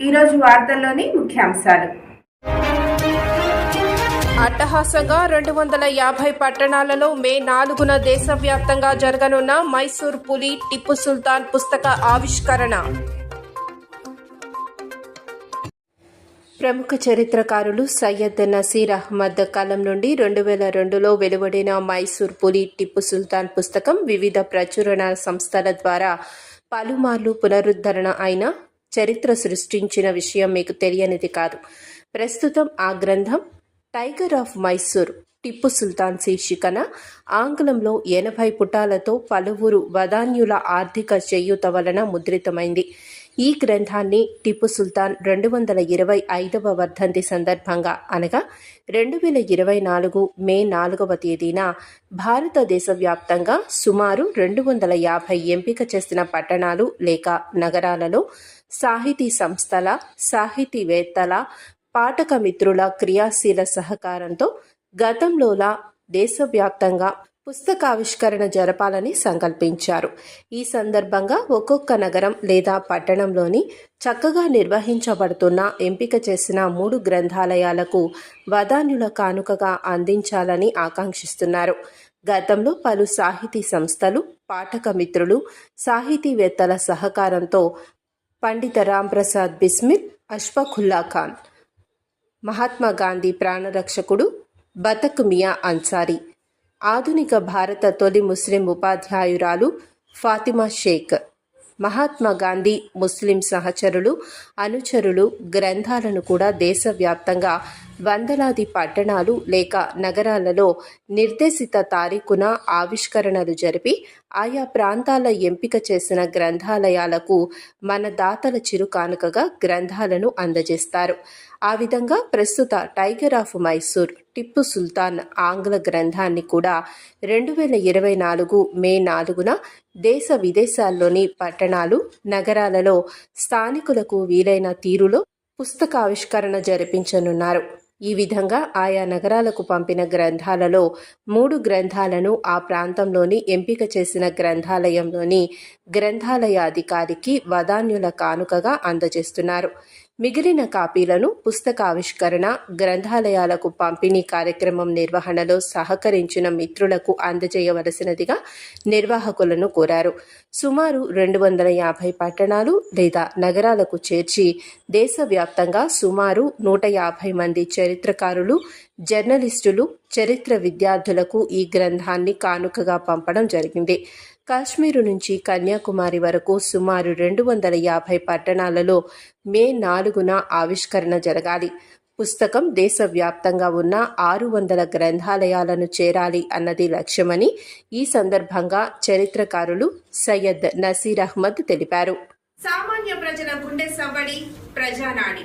ఈరోజు వార్తల్లోని ముఖ్యాంశాలు. అట్టహాసంగా రెండు వందల యాభై పట్టణాలలో మే నాలుగున దేశవ్యాప్తంగా జరగనున్న మైసూర్ పులి టిప్పు సుల్తాన్ పుస్తక ఆవిష్కరణ. ప్రముఖ చరిత్రకారులు సయ్యద్ నసీర్ అహ్మద్ కలం నుండి రెండు వేల రెండులో వెలువడిన మైసూర్ పులి టిప్పు సుల్తాన్ పుస్తకం వివిధ ప్రచురణ సంస్థల ద్వారా పలుమార్లు పునరుద్ధరణ అయిన చరిత్ర సృష్టించిన విషయం మీకు తెలియనిది కాదు. ప్రస్తుతం ఆ గ్రంథం టైగర్ ఆఫ్ మైసూర్ టిప్పు సుల్తాన్ శీర్షికన ఆంగ్లంలో ఎనభై పుటాలతో పలువురు వదాన్యుల ఆర్థిక చేయూత వలన ముద్రితమైంది. ఈ గ్రంథాన్ని టిప్పు సుల్తాన్ రెండు వందల ఇరవై ఐదవ వర్ధంతి సందర్భంగా అనగా రెండు వేల ఇరవై నాలుగు మే నాలుగవ తేదీన భారతదేశ వ్యాప్తంగా సుమారు రెండు వందల యాభై ఎంపిక చేసిన పట్టణాలు లేక నగరాలలో సాహితీ సంస్థల సాహితీవేత్తల పాఠక మిత్రుల క్రియాశీల సహకారంతో గతంలోలా దేశవ్యాప్తంగా పుస్తకావిష్కరణ జరపాలని సంకల్పించారు. ఈ సందర్భంగా ఒక్కొక్క నగరం లేదా పట్టణంలోని చక్కగా నిర్వహించబడుతున్న ఎంపిక చేసిన మూడు గ్రంథాలయాలకు వదాన్యుల కానుకగా అందించాలని ఆకాంక్షిస్తున్నారు. గతంలో పలు సాహితీ సంస్థలు పాఠక మిత్రులు సాహితీవేత్తల సహకారంతో పండిత రాంప్రసాద్ బిస్మిల్ అష్ఫాఖుల్లా ఖాన్ మహాత్మా గాంధీ ప్రాణరక్షకుడు బతక్ మియా అన్సారీ ఆధునిక భారత తొలి ముస్లిం ఉపాధ్యాయురాలు ఫాతిమా షేక్. మహాత్మా గాంధీ ముస్లిం సహచరులు అనుచరులు గ్రంథాలను కూడా దేశవ్యాప్తంగా వందలాది పట్టణాలు లేక నగరాలలో నిర్దేశిత తారీఖున ఆవిష్కరణలు జరిపి ఆయా ప్రాంతాల ఎంపిక చేసిన గ్రంథాలయాలకు మన దాతల చిరుకానుకగా గ్రంథాలను అందజేస్తారు. ఆ విధంగా ప్రస్తుత టైగర్ ఆఫ్ మైసూర్ టిప్పు సుల్తాన్ ఆంగ్ల గ్రంథాన్ని కూడా రెండు వేల ఇరవై నాలుగు మే నాలుగున దేశ విదేశాల్లోని పట్టణాలు నగరాలలో స్థానికులకు వీలైన తీరులో పుస్తకావిష్కరణ జరిపించనున్నారు. ఈ విధంగా ఆయా నగరాలకు పంపిన గ్రంథాలలో మూడు గ్రంథాలను ఆ ప్రాంతంలోని ఎంపిక చేసిన గ్రంథాలయంలోని గ్రంథాలయాధికారికి వదాన్యుల కానుకగా అందజేస్తున్నారు. మిగిలిన కాపీలను పుస్తకావిష్కరణ గ్రంథాలయాలకు పంపిణీ కార్యక్రమం నిర్వహణలో సహకరించిన మిత్రులకు అందజేయవలసినదిగా నిర్వాహకులను కోరారు. సుమారు రెండు వందల యాభై పట్టణాలు లేదా నగరాలకు చేర్చి దేశవ్యాప్తంగా సుమారు నూట యాభై మంది చరిత్రకారులు జర్నలిస్టులు చరిత్ర విద్యార్థులకు ఈ గ్రంథాన్ని కానుకగా పంపడం జరిగింది. కాశ్మీరు నుంచి కన్యాకుమారి వరకు సుమారు రెండు వందల యాభై పట్టణాలలో మే నాలుగున ఆవిష్కరణ జరగాలి. పుస్తకం దేశవ్యాప్తంగా ఉన్న ఆరు వందల గ్రంథాలయాలను చేరాలి అన్నది లక్ష్యమని ఈ సందర్భంగా చరిత్రకారులు సయ్యద్ నసీర్ అహ్మద్ తెలిపారు. సామాన్య ప్రజల గుండె సవ్వడి ప్రజానాడి.